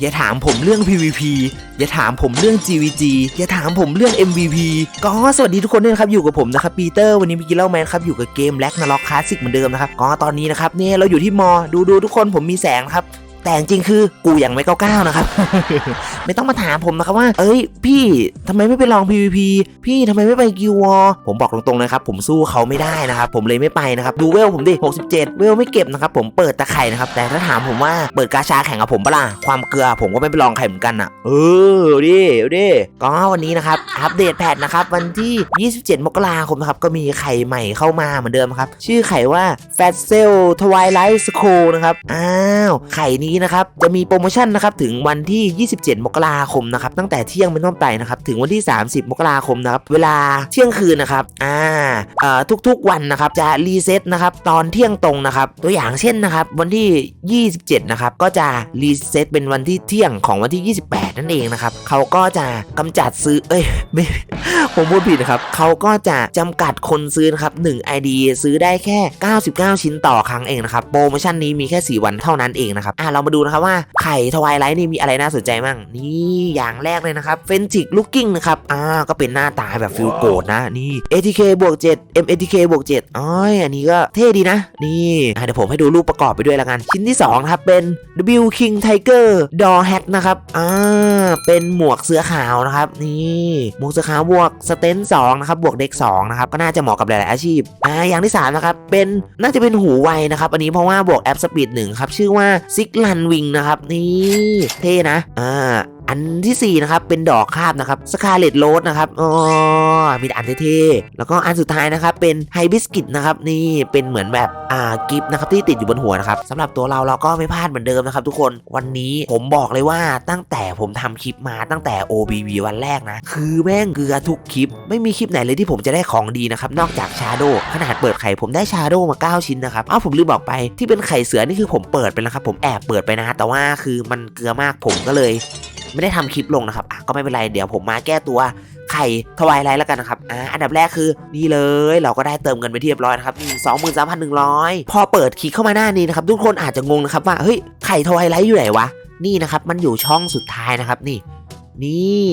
อย่าถามผมเรื่อง PVP อย่าถามผมเรื่อง GVG อย่าถามผมเรื่อง MVP ก็สวัสดีทุกคนด้วยนะครับอยู่กับผมนะครับปีเตอร์วันนี้มิกิเล่าแมนครับอยู่กับเกมแล็กนาล็อกคลาสสิกเหมือนเดิมนะครับก็ตอนนี้นะครับเนี่ยเราอยู่ที่มอดูดูทุกคนผมมีแสงครับ แต่จริงๆคือกูยังไม่เก้าเก้านะครับ ไม่ต้องมาถามผมนะครับว่า เอ้ย พี่ทำไมไม่ไปลอง PVP พี่ทำไมไม่ไปกิววอผมบอกตรงๆนะครับ ผมสู้เขาไม่ได้นะครับ ผมเลยไม่ไปนะครับ ดูเวลผมดิ 67 เวลไม่เก็บนะครับ ผมเปิดตะไคร่นะครับ แต่ถ้าถามผมว่าเปิดกาชาแข่งกับผมปะล่ะ ความเกลือผมก็ไม่ไปลองใครเหมือนกันอะ เออเอาดิเอาดิก็วันนี้นะครับ อัปเดตแพทนะครับ วันที่ 27 มกราคมนะครับ ก็มีไข่ใหม่เข้ามาเหมือนเดิมครับ ชื่อไข่ว่า f a t c e l Twilight Scroll นะครับ อ้าว ไข่นี้นะครับจะมีโปรโมชั่นนะครับถึงวันที่ 27 มกราคมนะครับตั้งแต่เที่ยงเป็นต้นไปนะครับถึงวันที่ 30 มกราคมนะครับเวลาเที่ยงคืนนะครับอ่าเอ่อทุกๆวันนะครับจะรีเซ็ตนะครับตอนเที่ยงตรงนะครับตัวอย่างเช่นนะครับวันที่ 27 นะครับก็จะรีเซ็ตเป็นวันที่เที่ยงของวันที่ 28 นั่นเองนะครับเขาก็จะกำจัดซื้อเอ้ยไม่ผมพูดผิดนะครับเขาก็จะจำกัดคนซื้อนะครับ1 ID ซื้อได้แค่ 99 ชิ้นต่อครั้งเองนะครับโปรโมชั่นนี้มีแค่ 4 วันเท่านั้นเองนะครับอะเรามาดูนะครับว่าไข่ทวายไลท์นี่มีอะไรน่าสนใจมั่งนี่อย่างแรกเลยนะครับเฟนจิกลูกกิ้งนะครับอ่าก็เป็นหน้าตาแบบฟิลโกดนะนี่ ATK บวก7 MATK บวก7อ๋อยอันนี้ก็เท่ดีนะ นี่อะเดี๋ยวผมให้ดูรูปประกอบไปด้วยละกัน ชิ้นที่2นะครับเป็น W King Tiger Door Hat นะครับอ่าเป็นหมวกเสื้อขาวนะครับนี่หมวกเสื้อขาวบวกสเตนสองนะครับบวกเด็ก2นะครับก็น่าจะเหมาะกับหลาย ๆ อาชีพอ่าอย่างที่3นะครับเป็นน่าจะเป็นหูไวนะครับอันนี้เพราะว่าบวกแอปสปีดหนึ่งครับชื่อว่าซิกลันวิงนะครับ นี่ เท่นะ อ่า อันทีสี่4นะครับเป็นดอกคาบนะครับสคาเลตโรสนะครับอ๋อมีอันเท่ๆแล้วก็อันสุดท้ายนะครับเป็นไฮบิสกิตนะครับนี่เป็นเหมือนแบบอ่ากิฟต์นะครับที่ติดอยู่บนหัวนะครับสำหรับตัวเราเราก็ไม่พลาดเหมือนเดิมนะครับ ทุกคนวันนี้ผมบอกเลยว่าตั้งแต่ผมทำคลิปมาตั้งแต่ OBV วันแรกนะ คือแม่งเกลือทุกคลิป ไม่มีคลิปไหนเลยที่ผมจะได้ของดีนะครับนอกจากชาโดขนาดเปิดไข่ผมได้ชาโดมา 9 ชิ้นนะครับอ้าวผมลืมบอกไปที่เป็นไข่เสือนี่คือผมเปิดไปแล้วครับผมแอบเปิดไปนะแต่ว่าคือมันเกลือมากผมก็เลย ไม่ได้ทำคลิปลงนะครับอะก็ไม่เป็นไรเดี๋ยวผมมาแก้ตัวไข่ทวายไลท์แล้วกันนะครับอ่าอันดับแรกคือนี่เลยเราก็ได้เติมเงินไปที่เรียบร้อยนะครับสองหมื่นสามพันหนึ่งร้อยพอเปิดคลิกเข้ามาหน้านี้นะครับทุกคนอาจจะงงนะครับว่าเฮ้ยไข่ทวายไลท์อยู่ไหนวะนี่นะครับมันอยู่ช่องสุดท้ายนะครับนี่ นี่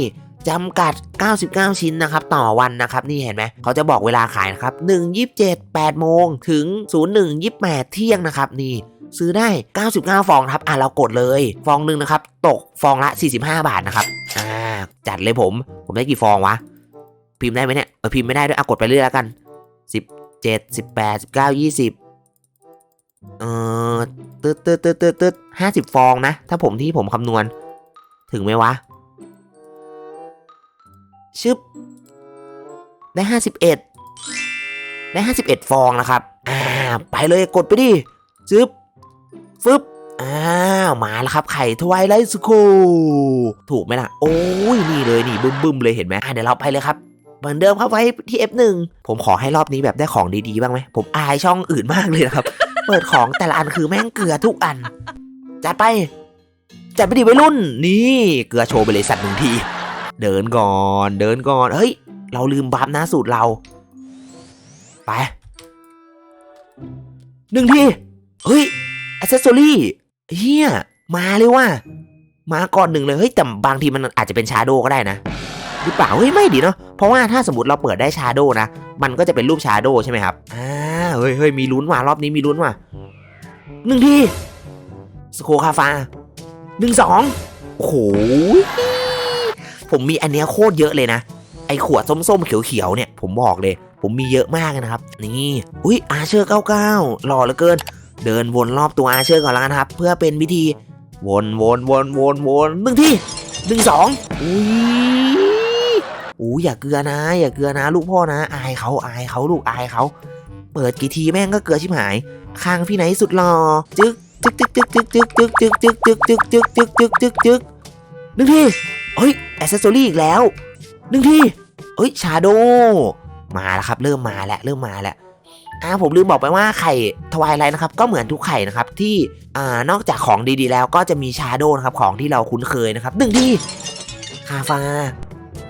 จำกัด 99 ชิ้นนะครับ ต่อวันนะครับ นี่เห็นไหม เขาจะบอกเวลาขายนะครับ 1 27 8โมง ถึง 01 28 เที่ยงนะครับ นี่ ซื้อได้ 99 ฟองครับอะเรากดเลย ฟองหนึ่งนะครับ ตกฟองละ 45 บาทนะครับอ่าจัดเลยผม ผมได้กี่ฟองวะ พิมพ์ได้ไหมเนี่ยเออพิมพ์ไม่ได้ด้วยอะกดไปเรื่อยแล้วกัน 17 18 19 20 เออตึ๊ดตึ๊ดตึ๊ดตึ๊ดตึ๊ดห้าสิบฟองนะ ถ้าผมที่ผมคำนวณ ถึงไหมวะ ชึบ ได้51ได้51ฟองนะครับ อ่า ไปเลยกดไปดิชึบ ฟึบอ้าวมาแล้วครับไข่ทวายไลท์สโคถูกไหมล่ะ โอ้ยนี่เลยนี่บึ้มบึมเลยเห็นไหมอะเดี๋ยวเราไปเลยครับ เหมือนเดิมครับไว้ที่ F1 ผมขอให้รอบนี้แบบได้ของดีๆบ้างไหมผมอายช่องอื่นมากเลยนะครับ เปิดของแต่ละอันคือแม่งเกลือทุกอัน จัดไป จัดไปดิวัยรุ่น นี่เกลือโชว์ไปเลยสัตว์หนึ่งที เดินก่อนเดินก่อนเฮ้ย เราลืมบัฟนะสูตรเรา ไปหนึ่งทีเฮ้ย อ c เซสซอรี่เฮียมาเลยว่ะมาก่อนหนึ่งเลย เฮ้ย แต่บางทีมันอาจจะเป็นชาโดก็ได้นะ หรือเปล่า เฮ้ย ไม่ดีเนาะเพราะว่าถ้าสมมติเราเปิดได้ชาโดนะ มันก็จะเป็นรูปชาโดใช่ไหมครับอ่าเฮ้ยเฮ้ยมีลุ้นว่ะรอบนี้มีลุ้นว่ะหนึ่งทีสโคคาฟาหนึ่งสองโอ้โหผมมีอันเนี้ยโคตรเยอะเลยนะ ไอขวดส้มๆ เขียวๆเนี่ย ผมบอกเลย ผมมีเยอะมากนะครับ นี่ อุ้ยอาเชอร์99หล่อเหลือเกิน เดินวนรอบตัวอาเชอร์ก่อนแล้วกันครับ เพื่อเป็นวิธีวนวนวนวนวนหนึ่งที่หนึ่งสองอุ้ยอุ้อย่าเกลือนะ อย่าเกลือนะ ลูกพ่อนะ อายเขาอายเขาลูกอายเขา เปิดกี่ทีแม่งก็เกลือชิบหายข้างพี่ไหนสุดหล่อจึ๊กจึ๊กจึ๊กจึ๊กจึ๊กจึ๊กจึ๊กจึ๊กจึ๊กจึ๊กจึ๊กจึ๊กจึ๊กจึ๊กจึ๊กหนึ่งทีเฮ้ยแอสเซสซอรี่อีกแล้วหนึ่งทีเฮ้ยชาโดมาแล้วครับ เริ่มมาแล้วเริ่มมาแล้ว อ่าผมลืมบอกไปว่าไข่ทวายไลท์นะครับก็เหมือนทุกไข่นะครับที่อ่านอกจากของดีๆ แล้วก็จะมีชาโดนะครับของที่เราคุ้นเคยนะครับหนึ่งที่คาฟา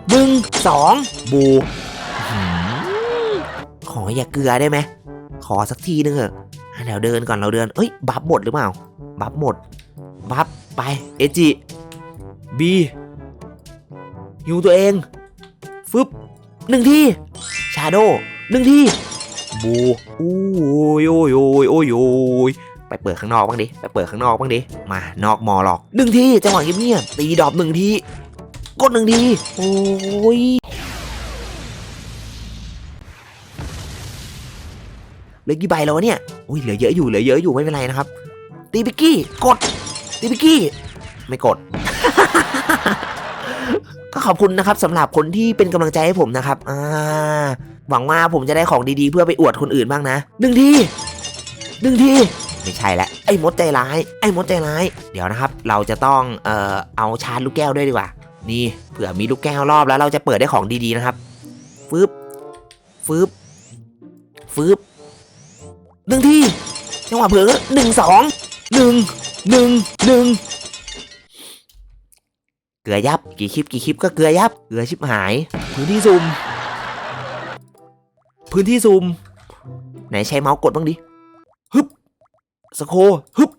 หนึ่งสองบูขออย่าเกลือได้ไหมขอสักทีนึงเถอะเดี๋ยวเดินก่อนเราเดินเอ้ยบัฟหมดหรือเปล่าบัฟหมดบัฟไปเอจิบีฮิวตัวเองฟึบหนึ่งที่ชาโดหนึ่งที่ บูโอ้ยโอ้ยโอ้ยโอ้ยโอ้ยไปเปิดข้างนอกบ้างดิ ไปเปิดข้างนอกบ้างดิ มานอกมอหรอกหนึ่งทีจังหวะเงียบๆตีดอบหนึ่งที กดหนึ่งที โอ้ยเหลือกี่ใบแล้วเนี่ยอุ้ยเหลือเยอะอยู่ เหลือเยอะอยู่ไม่เป็นไรนะครับ ตีปิกกี้ กด ตีปิกกี้ ไม่กด ก็ขอบคุณนะครับสำหรับคนที่เป็นกำลังใจให้ผมนะครับ อ่า หวังว่าผมจะได้ของดีๆ เพื่อไปอวดคนอื่นบ้างนะหนึ่งทีหนึ่งทีไม่ใช่ละไอ้มดใจร้าย ไอ้มดใจร้าย เดี๋ยวนะครับ เราจะต้องเอ่อเอาชาร์จลูกแก้วด้วยดีกว่า นี่เผื่อมีลูกแก้วรอบแล้วเราจะเปิดได้ของดีๆนะครับฟึบฟึบฟึบหนึ่งทีจังหวะเผลอหนึ่งสองหนึ่งหนึ่งหนึ่งเกลือยับ กี่คลิปกี่คลิปก็เกลือยับ เกลือชิบหายพื้นที่ซูม พื้นที่ซูม ไหนใช้เมาส์กดบ้างดิฮึบสโคร์ฮึบ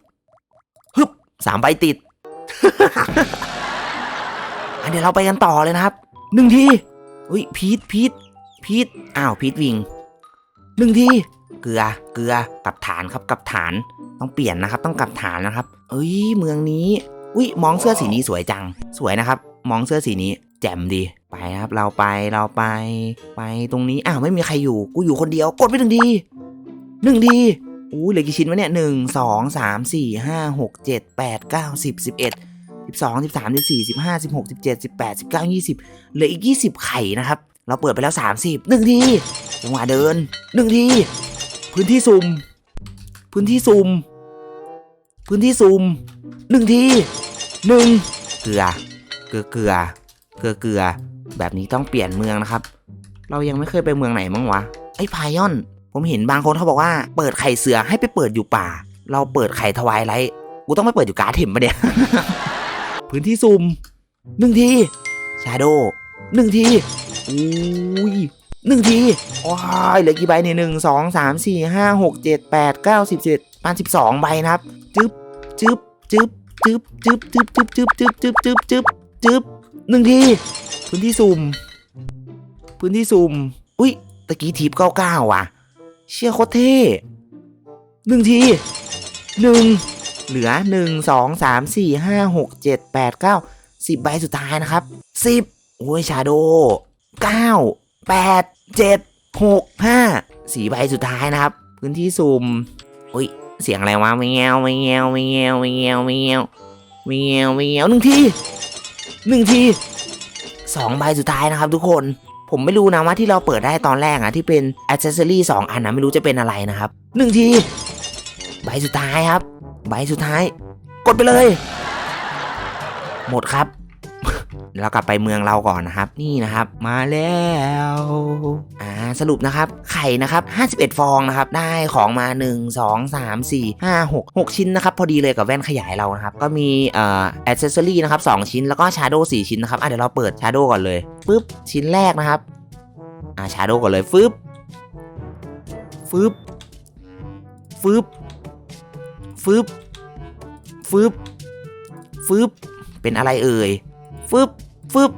ฮึบสามใบติดอันเดี๋ยวเราไปกันต่อเลยนะครับหนึ่งทีอุ้ยพีทพีทพีทอ้าวพีทวิงหนึ่งทีเกลือเกลือกลับฐานครับกลับฐานต้องเปลี่ยนนะครับ ต้องกลับฐานนะครับ เอ้ยเมืองนี้อุ้ยมองเสื้อสีนี้สวยจังสวยนะครับ มองเสื้อสีนี้ แจ่มดีไปครับ เราไปเราไป ไปตรงนี้อ้าวไม่มีใครอยู่ กูอยู่คนเดียว กดไปหนึ่งทีหนึ่งทีอู้เหลือกี่ชิ้นวะเนี่ยหนึ่งสองสามสี่ห้าหกเจ็ดแปดเก้าสิบสิบเอ็ดสิบสองสิบสามสิบสี่สิบห้าสิบหกสิบเจ็ดสิบแปดสิบเก้ายี่สิบเหลืออีกยี่สิบไข่นะครับ เราเปิดไปแล้วสามสิบหนึ่งทีจังหวะเดินหนึ่งทีพื้นที่ซูมพื้นที่ซูมพื้นที่ซูมหนึ่งทีหนึ่งเกลือ เกลือเกลือเกลือเกลือแบบนี้ต้องเปลี่ยนเมืองนะครับ เรายังไม่เคยไปเมืองไหนมั้งวะไอ้พายอน ผมเห็นบางคนเขาบอกว่าเปิดไข่เสือให้ไปเปิดอยู่ป่า เราเปิดไข่ทวายไรกูต้องไปเปิดอยู่กาดเถิมปะเนี่ยพื้นที่ซูมหนึ่งทีชาโดหนึ่งทีอุ้ยหนึ่งทีว้ายเหลือกี่ใบเนี่ยหนึ่งสองสามสี่ห้าหกเจ็ดแปดเก้าสิบสิบเอ็ดประมาณสิบสองใบนะครับ จึ๊บจึ๊บจึ๊บจึ๊บจึ๊บจึ๊บจึ๊บจึ๊บจึ๊บจึ๊บจึ๊บ จึ๊บหนึ่งที พื้นที่ซูมพื้นที่ซูมอุ้ยตะกี้ทีบเก้าเก้าว่ะ เชี่ยโคตรเท่หนึ่งทีหนึ่งเหลือหนึ่งสองสามสี่ห้าหกเจ็ดแปดเก้าสิบใบสุดท้ายนะครับสิบโอ้ยชาโดเก้าแปดเจ็ดหกห้าสี่ใบสุดท้ายนะครับ พื้นที่ซูมอุ้ยเสียงอะไรวะไม่แงวไม่แงวไม่แงวไม่แงวไม่แงวไม่แงวไม่แงวหนึ่งที หนึ่งทีสองใบสุดท้ายนะครับทุกคน ผมไม่รู้นะว่าที่เราเปิดได้ตอนแรกอะที่เป็นอ c เซ s ซอรี่สองอันนะไม่รู้จะเป็นอะไรนะครับหนึ่งทีใบสุดท้ายครับ ใบสุดท้าย กดไปเลย หมดครับ เรากลับไปเมืองเราก่อนนะครับ นี่นะครับ มาแล้วอ่าสรุปนะครับ ไข่นะครับ 51 ฟองนะครับ ได้ของมา 1 2 3 4 5 6 6 ชิ้นนะครับ พอดีเลยกับแว่นขยายเรานะครับ ก็มีเอ่ออ c เซ s ซอรี่นะครับ 2 ชิ้นแล้วก็ชาร์โด4ชิ้นนะครับอะเดี๋ยวเราเปิดชาร์โดก่อนเลยปึ๊บชิ้นแรกนะครับอ่าชาร์โดก่อนเลยฟึบฟึบฟึบฟึบฟึบฟึบเป็นอะไรเอ่ยฟึบ ฟึบ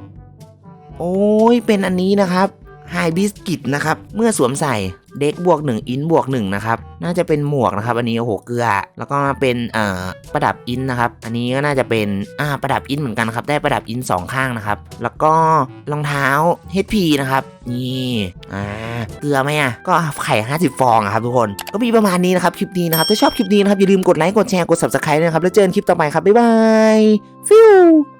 โอ้ยเป็นอันนี้นะครับไฮบิสกิตนะครับ เมื่อสวมใส่เด็กบวก1อินบวก1นะครับ น่าจะเป็นหมวกนะครับ อันนี้โอ้โหเกลือ แล้วก็เป็นเอ่อประดับอินนะครับ อันนี้ก็น่าจะเป็นอ่าประดับอินเหมือนกันครับ ได้ประดับอินสองข้างนะครับ แล้วก็รองเท้า HP นะครับ นี่อ่าเกลือไหมอะ ก็ไข่50 ฟองอะครับทุกคน ก็มีประมาณนี้นะครับคลิปนี้นะครับ ถ้าชอบคลิปนี้นะครับอย่าลืมกดไลค์ กดแชร์ กด subscribe นะครับ แล้วเจอกันคลิปต่อไปครับ บ๊ายบาย ฟิว